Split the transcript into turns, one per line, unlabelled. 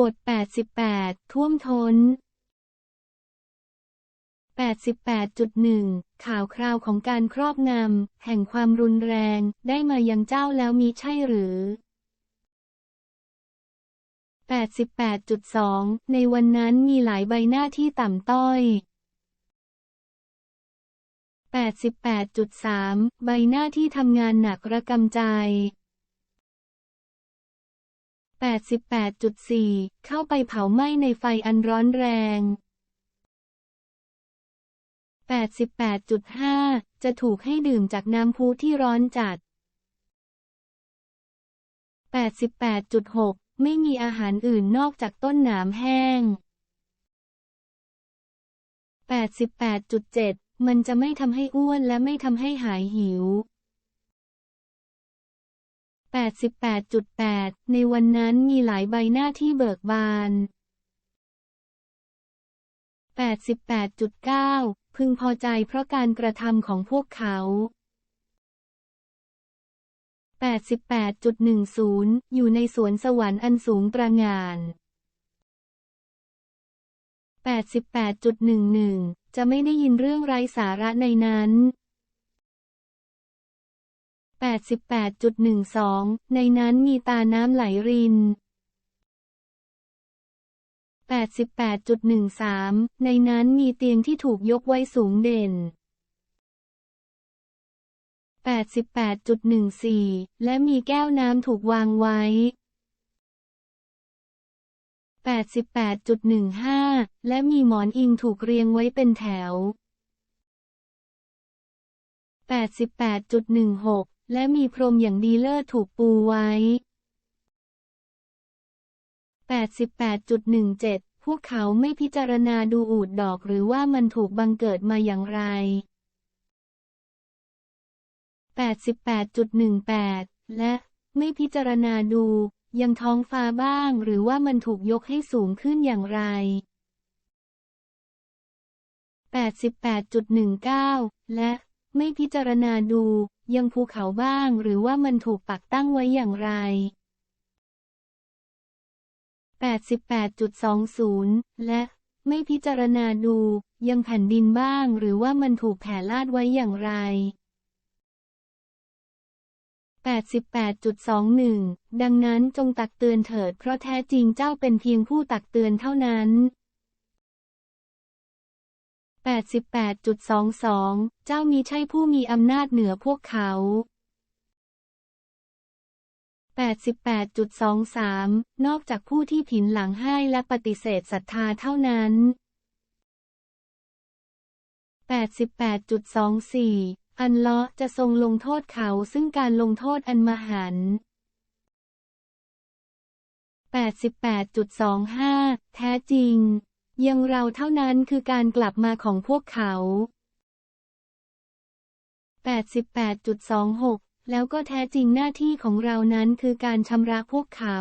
บท 88 ท่วมท้น 88.1 ข่าวคราวของการครอบงำ แห่งความรุนแรงได้มายังเจ้าแล้วมีใช่หรือ 88.2 ในวันนั้นมีหลายใบหน้าที่ต่ำต้อย 88.3 ใบหน้าที่ทำงานหนักระกำใจ 88.4 เข้าไปเผาไหม้ในไฟอันร้อนแรง 88.5 จะถูกให้ดื่มจากน้ำพุที่ร้อนจัด 88.6 ไม่มีอาหารอื่นนอกจากต้นหนามแห้ง 88.7 มันจะไม่ทำให้อ้วนและไม่ทำให้หายหิว 88.8 ในวันนั้นมีหลายใบหน้าที่เบิกบาน 88.9 พึงพอใจเพราะการกระทำของพวกเขา 88.10 อยู่ในสวนสวรรค์อันสูงตระหง่าน 88.11 จะไม่ได้ยินเรื่องไร้สาระในนั้น 88.12 ในนั้นมีตาน้ำไหลริน 88.13 ในนั้นมีเตียงที่ถูกยกไว้สูงเด่น 88.14 และมีแก้วน้ำถูกวางไว้ 88.15 และมีหมอนอิงถูกเรียงไว้เป็นแถว 88.16 และมีพรมอย่างดีเลิศถูกปูไว้ 88.17 พวกเขาไม่พิจารณาดูอูดดอกหรือว่ามันถูกบังเกิดมาอย่างไร 88.18 และไม่พิจารณาดูยังท้องฟ้าบ้างหรือว่ามันถูกยกให้สูงขึ้นอย่างไร 88.19 และไม่พิจารณาดู ยังภูเขาบ้างหรือว่ามันถูกปักตั้งไว้อย่างไร 88.20 และไม่พิจารณาดูยังแผ่นดินบ้างหรือว่ามันถูกแผ่ลาดไว้อย่างไร 88.21 ดังนั้นจงตักเตือนเถิดเพราะแท้จริงเจ้าเป็นเพียงผู้ตักเตือนเท่านั้น 88.22 เจ้ามีใช่ผู้มีอำนาจเหนือพวกเขา 88.23 นอกจากผู้ที่ผินหลังให้และปฏิเสธศรัทธาเท่านั้น 88.24 อันเลาะจะทรงลงโทษเขาซึ่งการลงโทษอันมหันต์88.25 แท้จริง ยังเราเท่านั้นคือการกลับมาของพวกเขา 88.26 แล้วก็แท้จริงหน้าที่ของเรานั้นคือการชำระพวกเขา